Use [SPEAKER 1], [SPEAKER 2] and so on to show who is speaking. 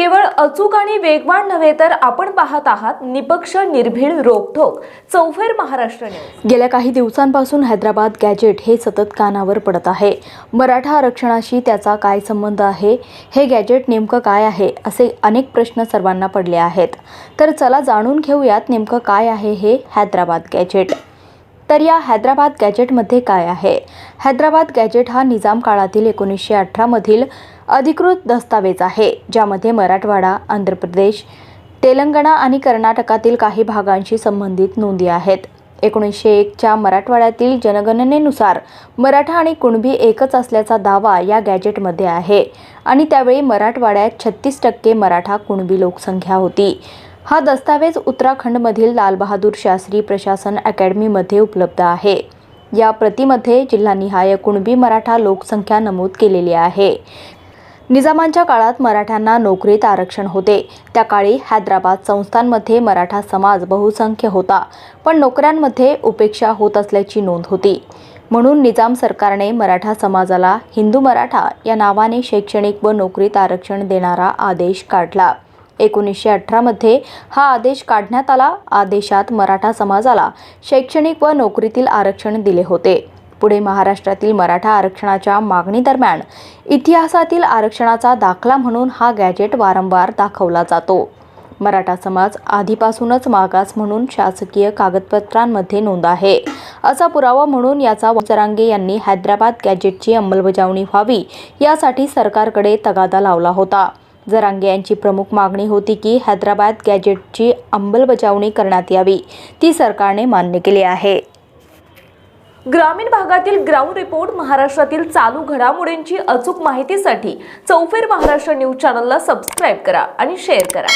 [SPEAKER 1] केवळ अचूक आणि वेगवान नव्हे तर आपण पाहत आहात निपक्ष निर्भीड रोखोक चौफेर महाराष्ट्र
[SPEAKER 2] गेल्या काही दिवसांपासून हैदराबाद गॅजेट हे सतत कानावर पडत आहे. मराठा आरक्षणाशी त्याचा काय संबंध आहे? हे गॅजेट नेमकं काय आहे? असे अनेक प्रश्न सर्वांना पडले आहेत. तर चला जाणून घेऊयात नेमकं काय आहे हे हैदराबाद गॅजेट. तर या हैदराबाद गॅजेटमध्ये काय आहे? हैदराबाद गॅजेट हा निजाम काळातील एकोणीसशे अठरामधील अधिकृत दस्तावेज आहे ज्यामध्ये मराठवाडा आंध्र प्रदेश तेलंगणा आणि कर्नाटकातील काही भागांशी संबंधित नोंदी आहेत. एकोणीसशे एकच्या मराठवाड्यातील जनगणनेनुसार मराठा आणि कुणबी एकच असल्याचा दावा या गॅजेटमध्ये आहे आणि त्यावेळी मराठवाड्यात छत्तीस टक्के मराठा कुणबी लोकसंख्या होती. हा दस्तावेज उत्तराखंडमधील लालबहादूर शास्त्री प्रशासन अकॅडमीमध्ये उपलब्ध आहे. या प्रतीमध्ये जिल्हानिहाय कुणबी मराठा लोकसंख्या नमूद केलेली आहे. निजामांच्या काळात मराठ्यांना नोकरीत आरक्षण होते. त्या काळी हैदराबाद संस्थांमध्ये मराठा समाज बहुसंख्य होता पण नोकऱ्यांमध्ये उपेक्षा होत असल्याची नोंद होती. म्हणून निजाम सरकारने मराठा समाजाला हिंदू मराठा या नावाने शैक्षणिक व नोकरीत आरक्षण देणारा आदेश काढला. एकोणीसशे अठरामध्ये हा आदेश काढण्यात आला. आदेशात मराठा समाजाला शैक्षणिक व नोकरीतील आरक्षण दिले होते. पुढे महाराष्ट्रातील मराठा आरक्षणाच्या मागणीदरम्यान इतिहासातील आरक्षणाचा दाखला म्हणून हा गॅजेट वारंवार दाखवला जातो. मराठा समाज आधीपासूनच मागास म्हणून शासकीय कागदपत्रांमध्ये नोंद आहे. असा पुरावा म्हणून याचा जरांगे यांनी हैदराबाद गॅजेटची अंमलबजावणी व्हावी यासाठी सरकारकडे तगादा लावला होता. जरांगे यांची प्रमुख मागणी होती की हैदराबाद गॅजेटची अंमलबजावणी करण्यात यावी ती सरकारने मान्य केली आहे.
[SPEAKER 1] ग्रामीण भागातील ग्राउंड रिपोर्ट महाराष्ट्रातील चालू घडामोडींची अचूक माहितीसाठी चौफेर महाराष्ट्र न्यूज चॅनलला सबस्क्राईब करा आणि शेअर करा.